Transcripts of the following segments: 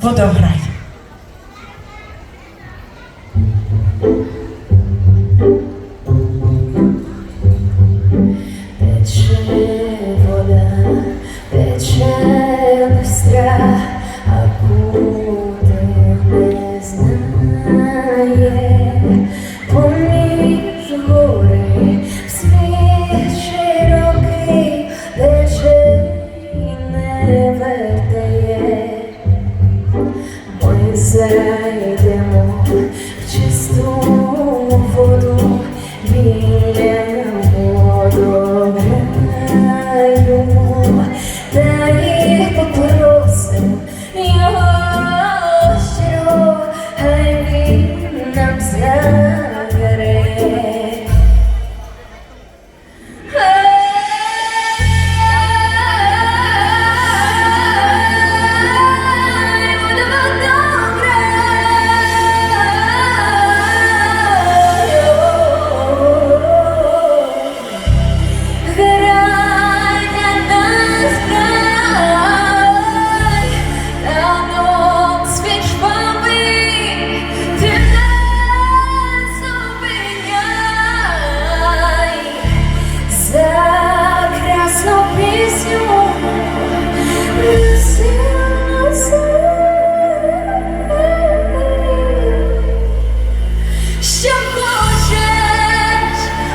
водограй. Тече вода, тече бистра, а desire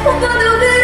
오빠 누구야?